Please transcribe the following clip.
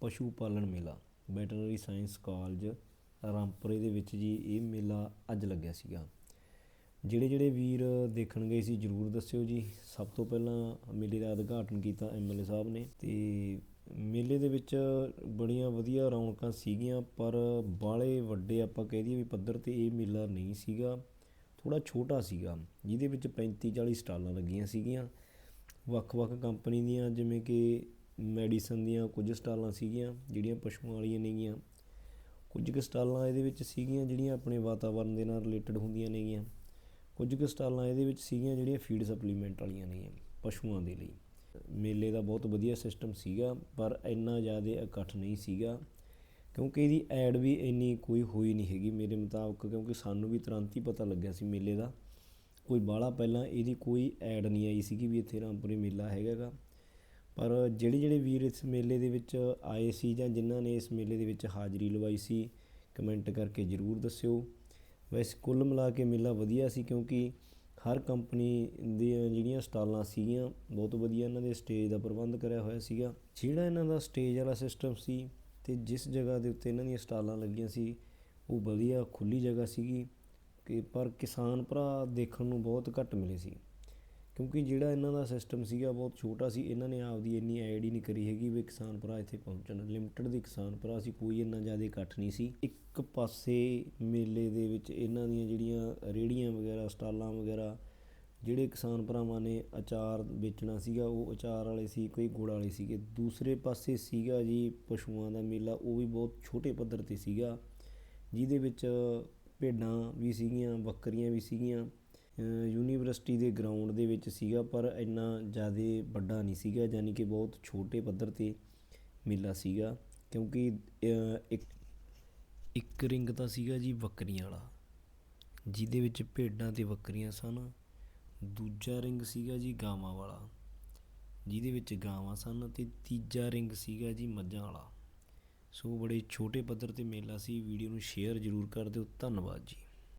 ਪਸ਼ੂ ਪਾਲਣ ਮੇਲਾ ਵੈਟਰਨਰੀ ਸਾਇੰਸ ਕਾਲਜ ਰਾਮਪੁਰੇ ਦੇ ਵਿੱਚ ਜੀ ਇਹ ਮੇਲਾ ਅੱਜ ਲੱਗਿਆ ਸੀਗਾ। ਜਿਹੜੇ ਜਿਹੜੇ ਵੀਰ ਦੇਖਣ ਗਏ ਸੀ ਜਰੂਰ ਦੱਸਿਓ ਜੀ। ਸਭ ਤੋਂ ਪਹਿਲਾਂ ਮੇਲੇ ਦਾ ਉਦਘਾਟਨ ਕੀਤਾ ਐਮਐਲਏ ਸਾਹਿਬ ਨੇ ਤੇ ਮੇਲੇ ਦੇ ਵਿੱਚ ਬੜੀਆਂ ਵਧੀਆ ਰੌਣਕਾਂ ਸੀਗੀਆਂ, ਪਰ ਬਾਲੇ ਵੱਡੇ ਆਪਾਂ ਕਹਿ ਦਈਏ ਵੀ ਪੱਧਰ ਤੇ ਇਹ ਮੇਲਾ ਨਹੀਂ ਸੀਗਾ। ਥੋੜਾ ਛੋਟਾ ਸੀਗਾ, ਜਿਹਦੇ ਵਿੱਚ 35 40 ਸਟਾਲਾਂ ਲੱਗੀਆਂ ਸੀਗੀਆਂ। ਵੱਖ-ਵੱਖ ਕੰਪਨੀ ਦੀਆਂ ਜਿਵੇਂ ਕਿ ਮੈਡੀਸਨ ਦੀਆਂ ਕੁਝ ਸਟਾਲਾਂ ਸੀਗੀਆਂ, ਜਿਹੜੀਆਂ ਪਸ਼ੂਆਂ ਵਾਲੀਆਂ ਨੇਗੀਆਂ। ਕੁਝ ਕੁ ਸਟਾਲਾਂ ਇਹਦੇ ਵਿੱਚ ਸੀਗੀਆਂ ਜਿਹੜੀਆਂ ਆਪਣੇ ਵਾਤਾਵਰਣ ਦੇ ਨਾਲ ਰਿਲੇਟਡ ਹੁੰਦੀਆਂ ਨੇਗੀਆਂ। ਕੁਝ ਕੁ ਸਟਾਲਾਂ ਇਹਦੇ ਵਿੱਚ ਸੀਗੀਆਂ ਜਿਹੜੀਆਂ ਫੀਡ ਸਪਲੀਮੈਂਟ ਵਾਲੀਆਂ ਨੇਗੀਆਂ ਪਸ਼ੂਆਂ ਦੇ ਲਈ। ਮੇਲੇ ਦਾ ਬਹੁਤ ਵਧੀਆ ਸਿਸਟਮ ਸੀਗਾ, ਪਰ ਇੰਨਾ ਜ਼ਿਆਦਾ ਇਕੱਠ ਨਹੀਂ ਸੀਗਾ, ਕਿਉਂਕਿ ਇਹਦੀ ਐਡ ਵੀ ਇੰਨੀ ਕੋਈ ਹੋਈ ਨਹੀਂ ਹੈਗੀ ਮੇਰੇ ਮੁਤਾਬਕ, ਕਿਉਂਕਿ ਸਾਨੂੰ ਵੀ ਤੁਰੰਤ ਹੀ ਪਤਾ ਲੱਗਿਆ ਸੀ ਮੇਲੇ ਦਾ। ਕੋਈ ਬਾਹਲਾ ਪਹਿਲਾਂ ਇਹਦੀ ਕੋਈ ਐਡ ਨਹੀਂ ਆਈ ਸੀਗੀ ਵੀ ਇੱਥੇ ਰਾਮਪੁਰੇ ਮੇਲਾ ਹੈਗਾ ਗਾ। ਪਰ ਜਿਹੜੇ ਜਿਹੜੇ ਵੀਰ ਇਸ ਮੇਲੇ ਦੇ ਵਿੱਚ ਆਏ ਸੀ ਜਾਂ ਜਿਨ੍ਹਾਂ ਨੇ ਇਸ ਮੇਲੇ ਦੇ ਵਿੱਚ ਹਾਜ਼ਰੀ ਲਵਾਈ ਸੀ, ਕਮੈਂਟ ਕਰਕੇ ਜਰੂਰ ਦੱਸਿਓ। ਵੈਸੇ ਕੁੱਲ ਮਿਲਾ ਕੇ ਮੇਲਾ ਵਧੀਆ ਸੀ ਕਿਉਂਕਿ ਹਰ ਕੰਪਨੀ ਦੀਆਂ ਜਿਹੜੀਆਂ ਸਟਾਲਾਂ ਸੀਗੀਆਂ, ਬਹੁਤ ਵਧੀਆ ਇਹਨਾਂ ਦੇ ਸਟੇਜ ਦਾ ਪ੍ਰਬੰਧ ਕਰਿਆ ਹੋਇਆ ਸੀਗਾ। ਜਿਹੜਾ ਇਹਨਾਂ ਦਾ ਸਟੇਜ ਵਾਲਾ ਸਿਸਟਮ ਸੀ ਤੇ ਜਿਸ ਜਗ੍ਹਾ ਦੇ ਉੱਤੇ ਇਹਨਾਂ ਦੀਆਂ ਸਟਾਲਾਂ ਲੱਗੀਆਂ ਸੀ, ਉਹ ਵਧੀਆ ਖੁੱਲੀ ਜਗ੍ਹਾ ਸੀਗੀ ਕਿ ਪਰ ਕਿਸਾਨ ਭਰਾ ਦੇਖਣ ਨੂੰ ਬਹੁਤ ਘੱਟ ਮਿਲੇ ਸੀ। ਕਿਉਂਕਿ ਜਿਹੜਾ ਇਹਨਾਂ ਦਾ ਸਿਸਟਮ ਸੀਗਾ ਬਹੁਤ ਛੋਟਾ ਸੀ, ਇਹਨਾਂ ਨੇ ਆਪਦੀ ਇੰਨੀ ਐਡ ਹੀ ਨਹੀਂ ਕਰੀ ਹੈਗੀ ਵੀ ਕਿਸਾਨ ਭਰਾ ਇੱਥੇ ਪਹੁੰਚਣ। ਲਿਮਟਿਡ ਦੇ ਕਿਸਾਨ ਭਰਾ ਸੀ, ਕੋਈ ਇੰਨਾ ਜ਼ਿਆਦਾ ਇਕੱਠ ਨਹੀਂ ਸੀ। ਇੱਕ ਪਾਸੇ ਮੇਲੇ ਦੇ ਵਿੱਚ ਇਹਨਾਂ ਦੀਆਂ ਜਿਹੜੀਆਂ ਰੇੜੀਆਂ ਵਗੈਰਾ, ਸਟਾਲਾਂ ਵਗੈਰਾ, ਜਿਹੜੇ ਕਿਸਾਨ ਭਰਾਵਾਂ ਨੇ ਅਚਾਰ ਵੇਚਣਾ ਸੀਗਾ, ਉਹ ਅਚਾਰ ਵਾਲੇ ਸੀ, ਕੋਈ ਗੁੜ ਵਾਲੇ ਸੀਗੇ। ਦੂਸਰੇ ਪਾਸੇ ਸੀਗਾ ਜੀ ਪਸ਼ੂਆਂ ਦਾ ਮੇਲਾ, ਉਹ ਵੀ ਬਹੁਤ ਛੋਟੇ ਪੱਧਰ ਤੇ ਸੀਗਾ, ਜਿਹਦੇ ਵਿੱਚ ਭੇਡਾਂ ਵੀ ਸੀਗੀਆਂ, ਬੱਕਰੀਆਂ ਵੀ ਸੀਗੀਆਂ। ਯੂਨੀਵਰਸਿਟੀ ਦੇ ਗਰਾਊਂਡ ਦੇ ਵਿੱਚ ਸੀਗਾ, ਪਰ ਇੰਨਾ ਜ਼ਿਆਦਾ ਵੱਡਾ ਨਹੀਂ ਸੀਗਾ, ਯਾਨੀ ਕਿ ਬਹੁਤ ਛੋਟੇ ਪੱਧਰ ਤੇ ਮੇਲਾ ਸੀਗਾ, ਕਿਉਂਕਿ ਇੱਕ ਇੱਕ ਰਿੰਗ ਤਾਂ ਸੀਗਾ ਜੀ ਬੱਕਰੀਆਂ ਵਾਲਾ, ਜਿਹਦੇ ਵਿੱਚ ਭੇਡਾਂ ਤੇ ਬੱਕਰੀਆਂ ਸਨ। ਦੂਜਾ ਰਿੰਗ ਸੀਗਾ ਜੀ ਗਾਵਾਂ ਵਾਲਾ, ਜਿਹਦੇ ਵਿੱਚ ਗਾਵਾਂ ਸਨ ਤੇ ਤੀਜਾ ਰਿੰਗ ਸੀਗਾ ਜੀ ਮੱਝਾਂ ਵਾਲਾ। ਸੋ ਬੜੇ ਛੋਟੇ ਪੱਧਰ ਤੇ ਮੇਲਾ ਸੀ, ਵੀਡੀਓ ਨੂੰ ਸ਼ੇਅਰ ਜ਼ਰੂਰ ਕਰ ਦਿਓ, ਧੰਨਵਾਦ ਜੀ।